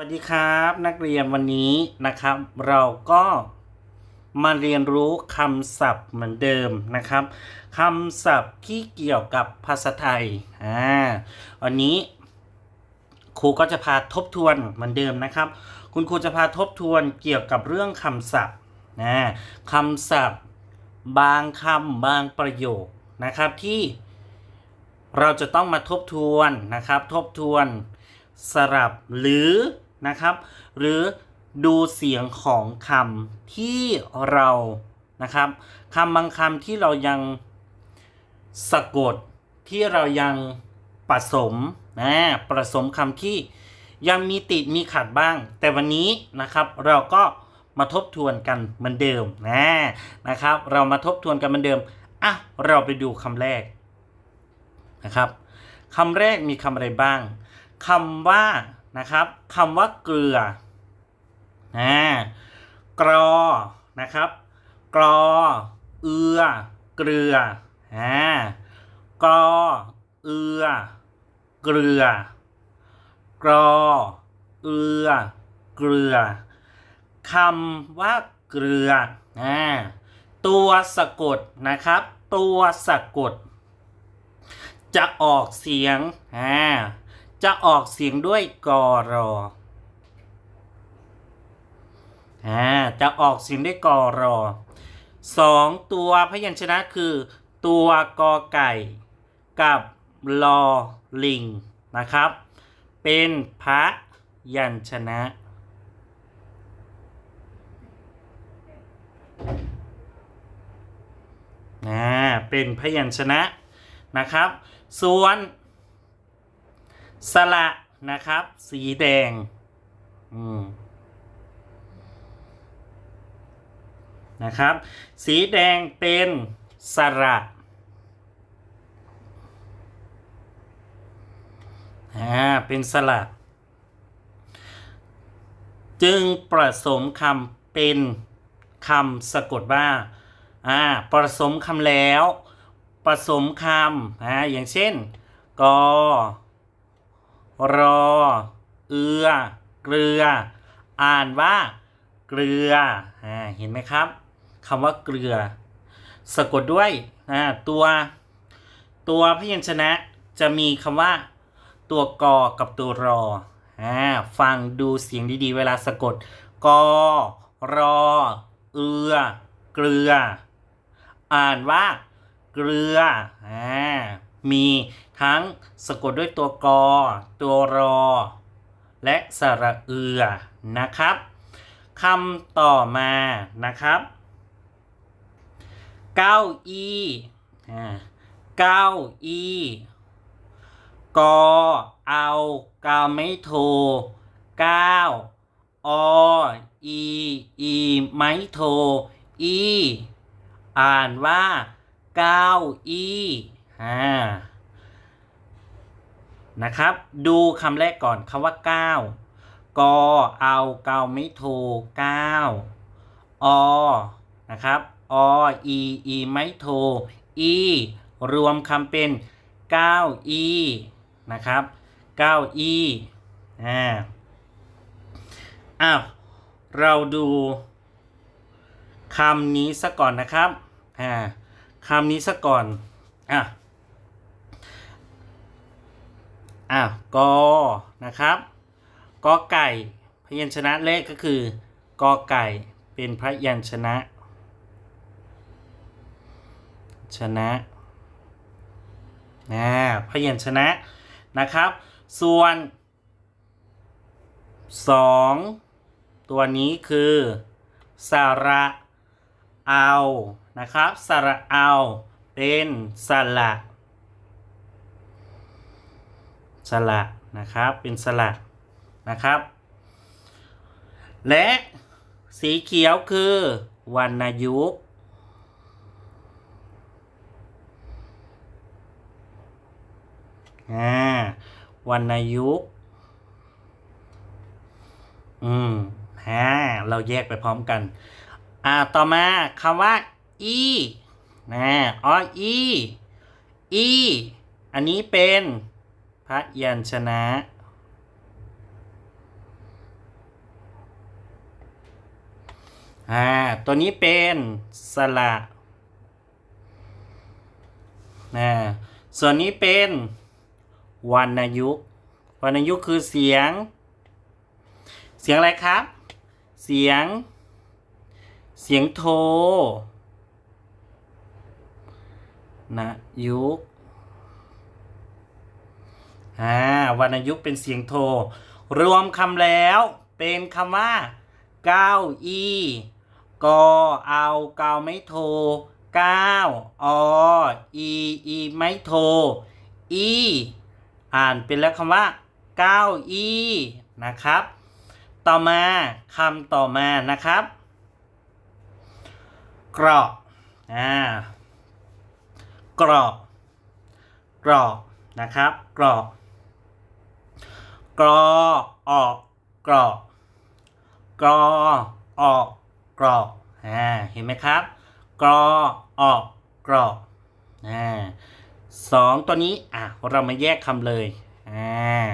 สวัสดีครับนักเรียนวันนี้นะครับ เราก็มาเรียนรู้คำศัพท์เหมือนเดิมนะครับคำศัพท์ที่เกี่ยวกับภาษาไทยอ่าวันนี้ครูก็จะพาทบทวนเหมือนเดิมนะครับ คุณครูจะพาทบทวนเกี่ยวกับเรื่องคำศัพท์นะคำศัพท์บางคำบางประโยคนะครับที่เราจะต้องมาทบทวนนะครับ ทบทวนสลับหรือ นะครับ หรือดูเสียงของคำที่เรานะครับคำบางคำที่เรายังสะกดที่เรายังผสมนะผสมคำที่ยังมีติดมีขัดบ้าง แต่วันนี้นะครับเราก็มาทบทวนกันเหมือนเดิมนะนะครับ เรามาทบทวนกันเหมือนเดิมอะเราไปดูคำแรกนะครับคำแรกมีคำอะไรบ้างคำว่า นะครับคำว่าเกลืออ่ากรอนะครับกรอเอือเกลืออ่ากรอเอือเกลือกรอเอือเกลือคำว่าเกลืออ่าตัวสะกดนะครับ ตัวสะกด จะออกเสียงอ่า จะออกเสียงด้วยกอรออ่าจะออกเสียงด้วยกอรอสองตัวพยัญชนะคือ ตัวกอไก่ กับลอลิงนะครับ เป็นพระยัญชนะนะเป็นพยัญชนะนะครับ ส่วน สระนะครับ สีแดง อืมนะครับ สีแดงเป็นสระอ่าเป็นสระจึงประสมคำเป็นคำสะกดว่าอ่าผสมคำแล้วผสมคำอ่าอย่างเช่นกอ รอ เอือ เกลือ อ่านว่า เกลืออ่าเห็นไหมครับคำว่าเกลือ สะกดด้วยอ่าตัว ตัวพยัญชนะจะมีคำว่า ตัวกอกับตัวรออ่าฟังดูเสียงดีๆ เวลาสะกดกอรอ เอือ เกลือ อ่านว่า เกลืออ่ามี ทั้งสะกดด้วยตัวกอ ตัวรอ และสระเอือนะครับคำต่อมานะครับเก้าอี้เก้าอี้กอเอากาไม่โทเก้าออีอีไม่โทอีอ่านว่าเก้าอี้อ่า นะครับ ดูคำแรกก่อนคำว่าเก้ากอเอาเกาไม่โทเก้าอนะครับออีอีไม่โทอีรวมคำเป็นเก้าอีนะครับเก้าอีอ่าอ้าวเราดูคำนี้ซะก่อนนะครับอ่าคำนี้ซะก่อนอะ อะกอนะครับกอไก่พยัญชนะเลขก็คือกอไก่เป็นพยัญชนะ ชนะนะพยัญชนะนะครับ ส่วนสองตัวนี้คือสระเอานะครับสระเอาเป็นสระ สระนะครับเป็นสระนะครับ และสีเขียวคือวรรณยุกต์อ่าวรรณยุกต์อืมฮะเราแยกไปพร้อมกัน อ่า ต่อมาคำว่า อีนะอ๋ออี อี อันนี้เป็น พระยัญชนะ อ่ตัวนี้เป็นสระนะส่วนนี้เป็นวรรณยุกวรรณยุกคือเสียง เสียงอะไรครับ เสียง เสียงโทนะยุก อ่าวรรณยุกต์เป็นเสียงโท รวมคำแล้วเป็นคำว่าเก้าอี้กอเอาเกาไม่โทเก้าออีอีไม่โทอีอ่านเป็นแล้วคำว่าเก้าอี้นะครับ ต่อมาคำต่อมานะครับกรอกอ่ากรอกกรอกนะครับกรอก กรอออกกรอกกรอออกกรอกอ่าเห็นไหมครับ กรอออกกรอกอ่าสองตัวนี้อะเรามาแยกคำเลยอ่า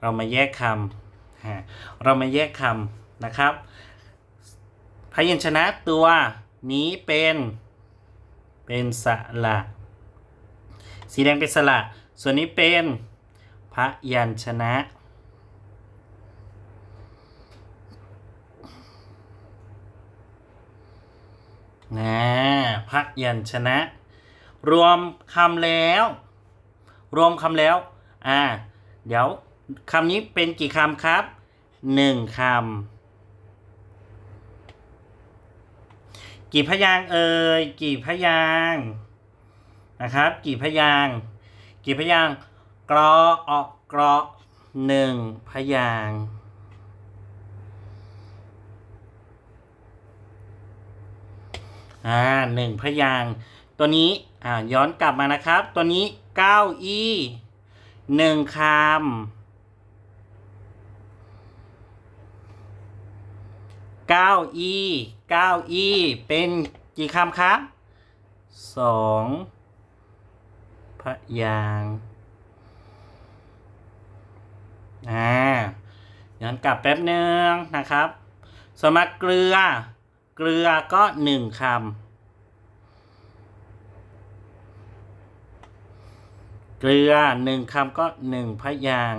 เรามาแยกคำอ่าเรามาแยกคำนะครับ พยัญชนะตัวนี้เป็นเป็นสระสีแดงเป็นสระส่วนนี้เป็นพยัญชนะ นะพยัญชนะ รวมคำแล้ว รวมคำแล้ว อ่า เดี๋ยวคำนี้เป็นกี่คำครับหนึ่งคำ กี่พยางเอ่ย กี่พยางนะครับ กี่พยาง กี่พยางกรอออกกรอหนึ่งพยาง อ่าหนึ่งพยางตัวนี้อ่าย้อนกลับมานะครับ ตัวนี้เก้าอี้หนึ่งคำเก้าอี้เก้าอี้เป็นกี่คำครับสองพยางอ่าย้อนกลับแป๊บนึงนะครับ สมัครเกลือ เกลือก็หนึ่งคำ เกลือหนึ่งคำก็หนึ่งพยาง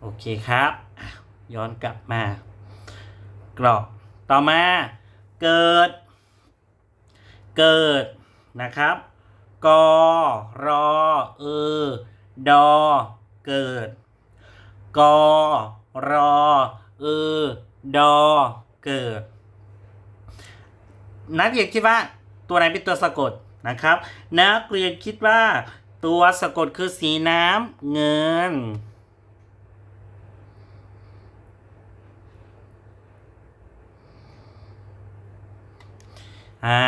โอเคครับ ย้อนกลับมา กรอกต่อมา เกิด เกิดนะครับกอรอเออดอ เกิดกอ รอเออดอเกิดนักเรียนคิดว่าตัวไหนเป็นตัวสะกดนะครับ นักเรียนคิดว่าตัวสะกดคือสีน้ำเงิน อ่า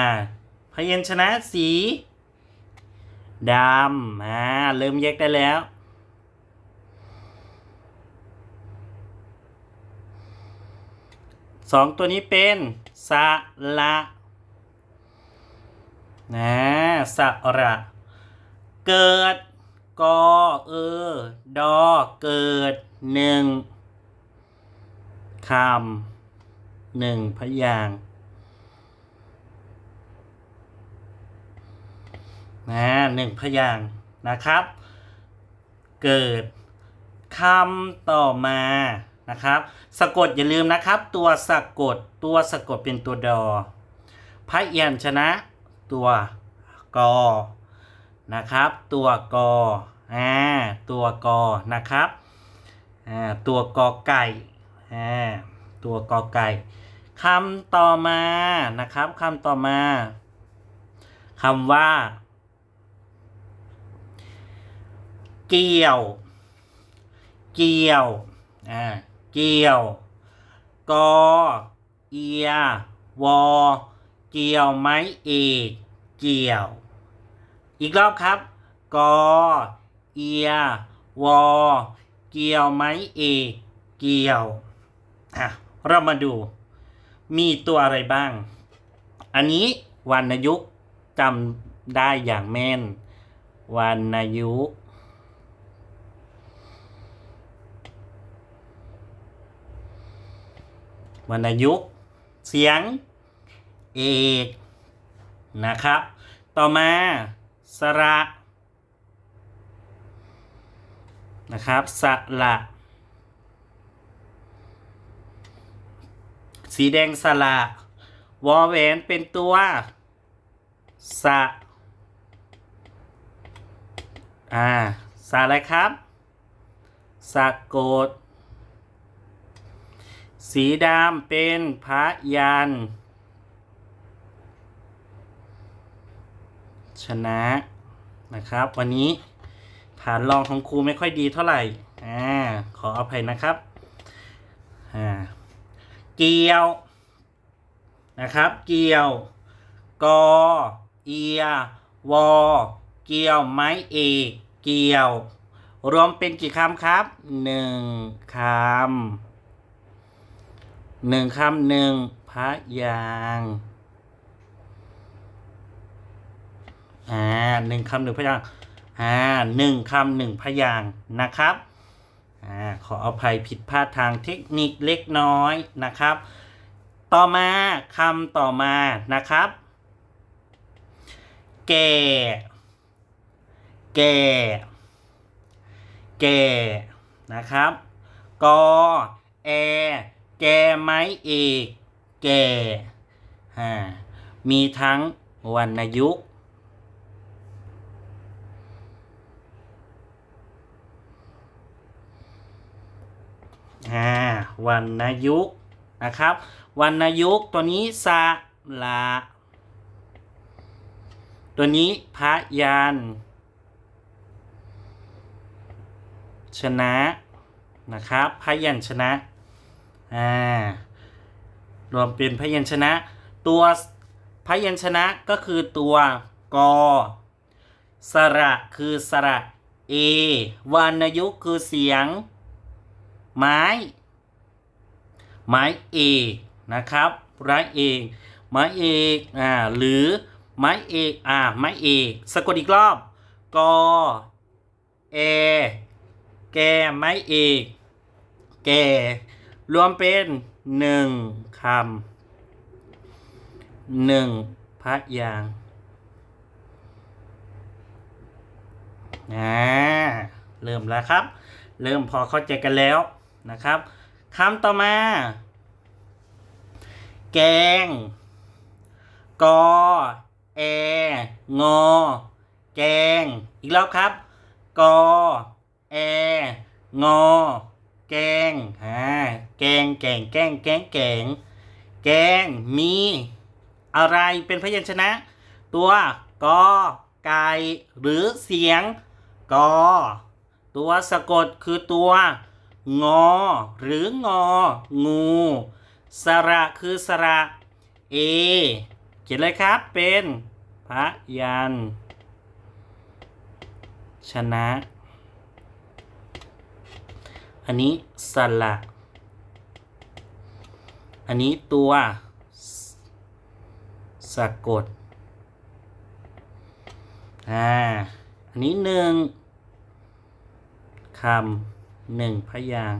พยัญชนะสีดำ อ่า เริ่มแยกได้แล้ว สองตัวนี้เป็นสระนะสระ เกิดกอเออดอเกิดหนึ่งคำหนึ่งพยางนะหนึ่งพยางนะครับ เกิดคำต่อมา นะครับ สะกดอย่าลืมนะครับ ตัวสะกดตัวสะกดเป็นตัวดอพระเอียัญชนะ ตัวกอนะครับ ตัวกออ่าตัวกอนะครับอ่าตัวกอไก่อ่าตัวกอไก่คำต่อมานะครับคำต่อมาคำว่า เกี่ยว เกี่ยว อ่า เกี่ยว กอ เอีย วอ เกี่ยวไม้เอกเกี่ยว อีกรอบครับ กอ เอีย วอ เกี่ยวไม้เอกเกี่ยวอะเรามาดู มีตัวอะไรบ้าง อันนี้วรรณยุกต์จำได้อย่างแม่นวรรณยุกต์ วรรณยุกต์เสียง เอกนะครับ ต่อมาสระนะครับสระสีแดงสระวอแหวนเป็นตัวสะอ่าสะอะไรครับสะโกด สีดำเป็นพระยันชนะนะครับ วันนี้ฐานรองของครูไม่ค่อยดีเท่าไหร่อ่าขออภัยนะครับอ่าเกี่ยวนะครับ เกี่ยว กอเอียวอเกี่ยวไม้เอกเกี่ยว รวมเป็นกี่คำครับหนึ่งคำ หนึ่งคำหนึ่งพระยางอ่าหนึ่งคำหนึ่งพยางอ่าหนึ่งคำหนึ่งพยางนะครับอ่าขออภัยผิดพลาดทางเทคนิคเล็กน้อยนะครับ ต่อมาคำต่อมานะครับ แก่ แก่ แก่นะครับกอแอ แกไม้เอกแก่ามีทั้งวรรณยุกต์อ่าวรรณยุกต์นะครับวรรณยุกต์ตัวนี้สะละตัวนี้พระยันชนะนะครับพยัญชนะ อ่ารวมเป็นพยัญชนะ ตัวพยัญชนะก็คือตัวกอสระคือสระเอวรรณยุกคือเสียง ไม้ ไม้เอกนะครับไม้เอกไม้เอกอ่าหรือไม้เอกอ่าไม้เอกสะกดอีกรอบกอเอแกไม้เอกแก รวมเป็นหนึ่งคำหนึ่งพระยางค์อ่าเริ่มแล้วครับ เริ่มพอเข้าใจกันแล้วนะครับคำต่อมา แกง กอ แอ งอ แกง อีกรอบครับ กอ แอ งอ แกงอ่า แกงแกงแกงแกงแกง แกงมีอะไรเป็นพยัญชนะ ตัวกอไก่หรือเสียงกอตัวสะกดคือตัว งอ หรืองอ งู สระคือสระ เอ เขียนเลยครับเป็นพระยัน ชนะ อันนี้สระ อันนี้ตัวสะกด อ่า อันนี้หนึ่งคำหนึ่งพยาง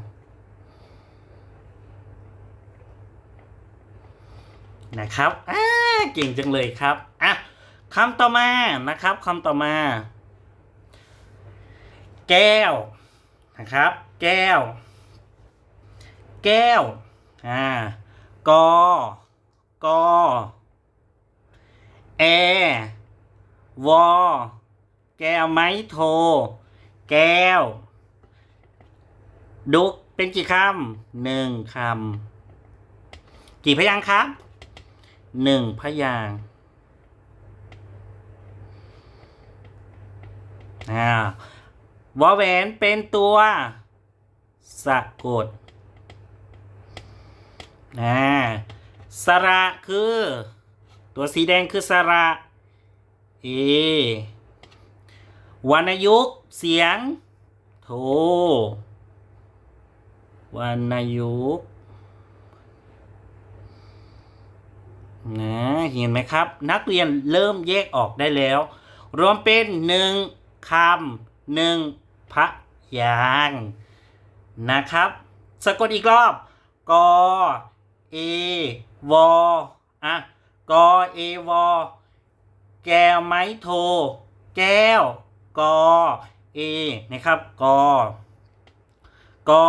นะครับ อ่า เก่งจังเลยครับ อะคำต่อมานะครับคำต่อมา แก้วนะครับ แก้ว แก้ว อ่า กอกอแอวอแก้วไม้โท แก้ว ดุกเป็นกี่คำหนึ่งคำ กี่พยางค์ครับหนึ่งพยางค์อ่าวอแหวนเป็นตัว สะกด อ่าสระคือ ตัวสีแดงคือสระเอวรรณยุกเสียง โทวรรณยุกนะเห็นไหมครับ นักเรียนเริ่มแยกออกได้แล้ว รวมเป็นหนึ่งคำหนึ่งพระยางนะครับ สะกดอีกรอบกอ เอวออะกอเอวอแก้วไม้โท แก้วกอเอนะครับกอกอ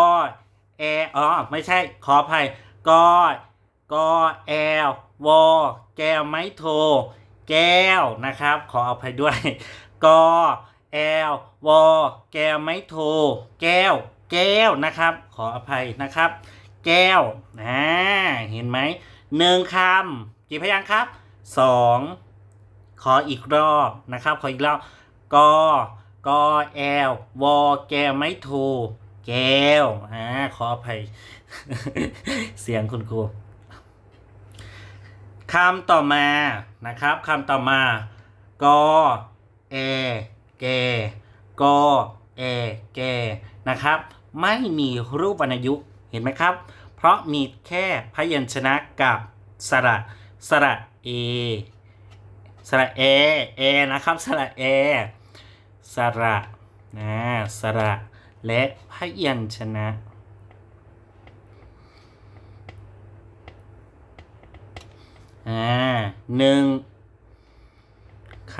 แออ๋อไม่ใช่ขออภัยกอกอแอลวอแก้วไม้โท แก้วนะครับ ขออภัยด้วยกอแอลวอแก้วไม้โท แก้ว แก้วนะครับ ขออภัยนะครับ แก้วอ่าเห็นไหมหนึ่งคำกี่พยางค์ครับสองขออีกรอบนะครับ ขออีกรอบกอกอแอลวอแกไม่โทรแก้วอ่าขออภัย เสียงคุณครูคำต่อมานะครับคำต่อมากอเอแกกอเอแกนะครับ ไม่มีรูปวรรณยุกต์ ห็นไหมครับ เพราะมีแค่พยัญชนะกับสระสระเอสระเอเอนะครับสระเอสระนะสระและพยัญชนะอ่าหนึ่งค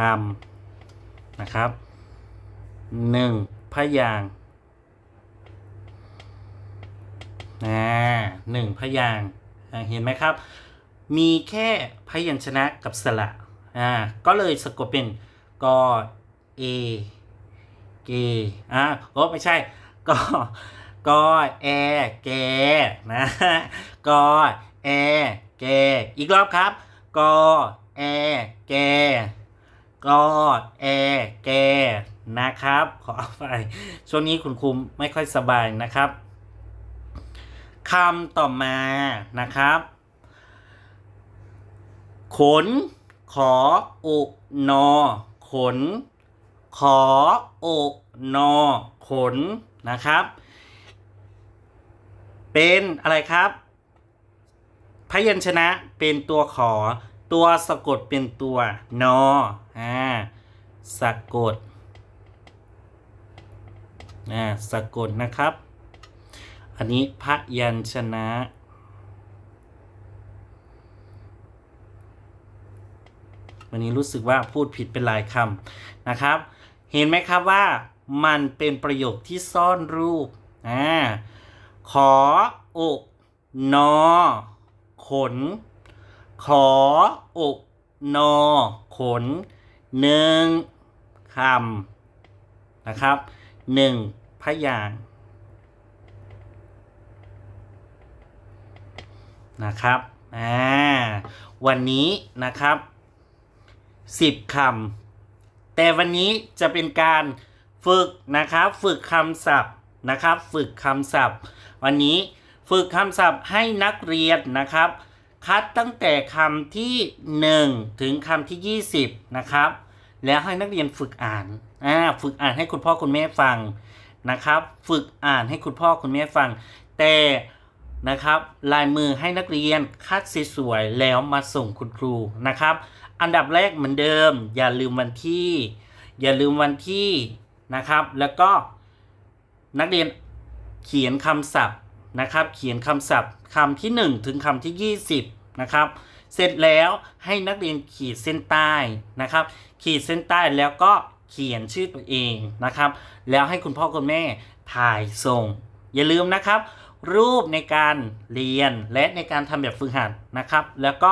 ำนะครับหนึ่งพยางค์ อ่าหนึ่งพยางเห็นไหมครับ มีแค่พยัญชนะกับสระอ่าก็เลยสะกดเป็นกอเอเกอ่าโอ้ไม่ใช่กอกอแอแกนะกอแอแกอีกรอบครับกอแอแกกอแอแกนะครับ ขออภัยช่วงนี้คุณครูไม่ค่อยสบายนะครับ คำต่อมานะครับ ขน ขออุนอ ขน ขออุนอ ขนนะครับ เป็นอะไรครับ พยัญชนะเป็นตัวขอ ตัวสะกดเป็นตัวนออ่าสะกดอ่าสะกดนะครับ อันนี้พยัญชนะ วันนี้รู้สึกว่าพูดผิดเป็นหลายคำนะครับ เห็นไหมครับว่ามันเป็นประโยคที่ซ่อนรูปอ่าขออกนอ ขน ขออกนอ ขนหนึ่งคำนะครับหนึ่งพยาง นะครับอ่าวันนี้นะครับ10คำแต่วันนี้จะเป็นการฝึกนะครับฝึกคำศัพท์นะครับ ฝึกคำศัพท์ วันนี้ฝึกคำศัพท์ให้นักเรียนนะครับ คัดตั้งแต่คำที่ 1 ถึงคำที่ 20 นะครับ แล้วให้นักเรียนฝึกอ่านอ่าฝึกอ่านให้คุณพ่อคุณแม่ฟังนะครับ ฝึกอ่านให้คุณพ่อคุณแม่ฟัง แต่ นะครับ ลายมือให้นักเรียนคัดสวยๆแล้วมาส่งคุณครูนะครับ อันดับแรกเหมือนเดิม อย่าลืมวันที่ อย่าลืมวันที่นะครับ แล้วก็นักเรียนเขียนคำศัพท์นะครับ เขียนคำศัพท์คำที่ 1 ถึงคำที่ 20 นะครับ เสร็จแล้วให้นักเรียนขีดเส้นใต้นะครับ ขีดเส้นใต้แล้วก็เขียนชื่อตัวเองนะครับ แล้วให้คุณพ่อคุณแม่ถ่ายส่ง อย่าลืมนะครับ รูปในการเรียนและในการทำแบบฝึกหัดนะครับ แล้วก็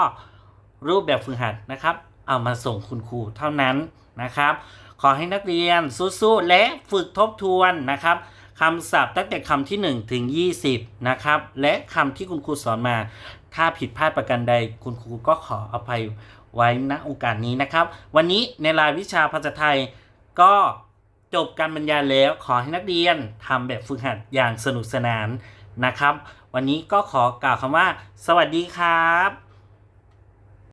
รูปแบบฝึกหัดนะครับ เอามาส่งคุณครูเท่านั้นนะครับ ขอให้นักเรียนสู้ๆและฝึกทบทวนนะครับคำศัพท์ตั้งแต่คำที่ 1 ถึง 20 นะครับ และคำที่คุณครูสอนมา ถ้าผิดพลาดประการใด คุณครูก็ขออภัยไว้ณโอกาสนี้นะครับ วันนี้ในรายวิชาภาษาไทยก็จบการบรรยายแล้ว ขอให้นักเรียนทำแบบฝึกหัดอย่างสนุกสนาน นะครับ วันนี้ก็ขอกล่าวคำว่า สวัสดีครับ